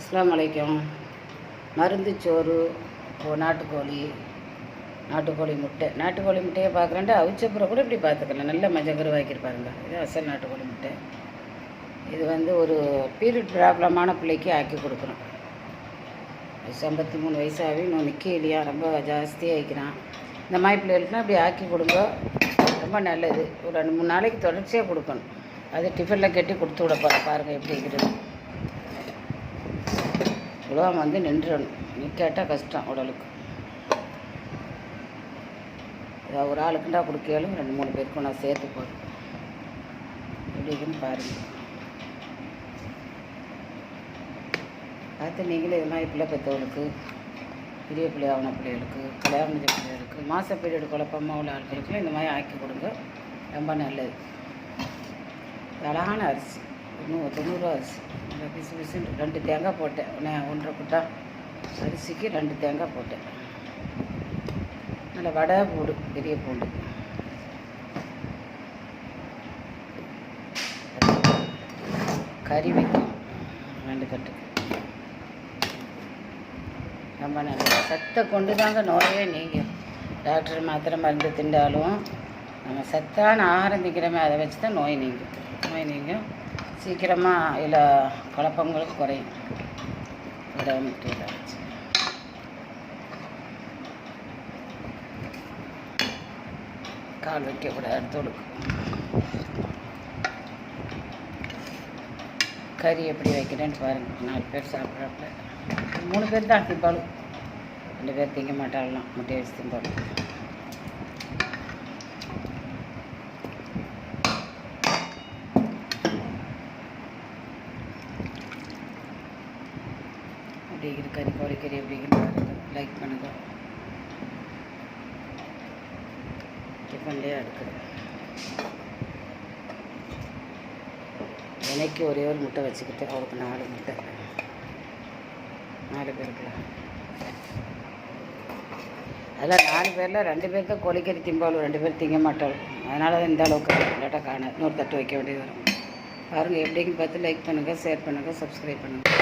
அஸ்லாம் வலைக்கம் மருந்து சோறு ஓ நாட்டுக்கோழி நாட்டுக்கோழி முட்டை. நாட்டுக்கோழி முட்டையை பார்க்குறேன்ட்டு அவிச்சப்புறம் கூட இப்படி பார்த்துக்கலாம். நல்ல மஞ்சள் கருவாக்கியிருப்பாருங்க இது அசல் நாட்டுக்கோழி முட்டை. இது வந்து ஒரு பீரியட் ப்ராப்ளமான பிள்ளைக்கு ஆக்கி கொடுக்குறோம் வயசு ஐம்பத்தி மூணு வயசாகவே இன்னும் நிற்க இல்லையா? ரொம்ப ஜாஸ்தியாக ஆகிக்கிறான் இந்த மாதிரி பிள்ளைகளுக்குலாம் இப்படி ஆக்கி கொடுங்க. ரொம்ப நல்லது. ஒரு ரெண்டு மூணு நாளைக்கு தொடர்ச்சியாக கொடுக்கணும். அது டிஃபனில் கட்டி கொடுத்து விட பாருங்கள் எப்படி இருக்கிறது உலகம் வந்து நின்றணும் நிற்காட்டால் கஷ்டம் உடலுக்கு. ஏதாவது ஒரு ஆளுக்குண்டா கொடுக்கலும் ரெண்டு மூணு பேருக்கும் நான் சேர்த்து போடுறேன் எப்படி இருக்குன்னு பாருங்கள் பார்த்து நீங்களே இது மாதிரி பிள்ளை பெற்றவங்களுக்கு பெரிய பிள்ளை ஆகின பிள்ளைகளுக்கு கல்யாணம் முடிஞ்ச பிள்ளைகளுக்கு மாத பீரியடு குழப்பமாக உள்ள ஆட்களுக்குலாம் இந்த மாதிரி ஆக்கி கொடுங்க. ரொம்ப நல்லது. அழகான அரிசி. நூ தொண்ணூறுரூவா பிசு பிசுன்னு ரெண்டு தேங்காய் போட்டேன். நான் ஒன்றரை குட்டா அரிசிக்கு ரெண்டு தேங்காய் போட்டேன். நல்ல வடை பூண்டு பெரிய பூண்டு. கறி வைக்கும் ரெண்டு கட்டு. ரொம்ப நல்லது. சத்தை கொண்டு தாங்க நோயே நீங்கும் டாக்டர் மாத்திரை மருந்து திண்டாலும் நம்ம சத்தான ஆகாரம் அதை வச்சு தான் நோய் நீங்கும். நோய் நீங்கும். சீக்கிரமாக இதில் குழப்பங்களுக்கு குறையும். விடாமட்டியில் வச்சு கால் வைக்கக்கூடாது அடுத்து கொடுக்கும். கறி எப்படி வைக்கிறேன்னு பாருங்கள் நாலு பேர் சாப்பிட்றப்ப. மூணு பேர் தான் திம்பாலும் ரெண்டு பேர் திங்க மாட்டாங்களாம். முட்டையை வச்சு திம்பாலும் அப்படிங்கிற கறி கோழிக்கறி அப்படிங்கிற பாருங்க லைக் பண்ணுங்கள் டிஃபன்லேயே எடுக்குது எனக்கு ஒரே ஒரு முட்டை வச்சுக்கிட்டு அவருக்கு நாலு முட்டை. நாலு பேருக்குலாம் அதில் நாலு பேரில் ரெண்டு பேர் தான் கோழிக்கறி திம்பாலும் ரெண்டு பேர் திங்க மாட்டாலும் அதனால தான் இந்த அளவுக்கு இல்லாட்டா காணாது இன்னொரு தட்டு வைக்க வேண்டியது வரும். பாருங்கள் எப்படின்னு பார்த்து லைக் பண்ணுங்கள் ஷேர் பண்ணுங்கள் சப்ஸ்கிரைப் பண்ணுங்கள்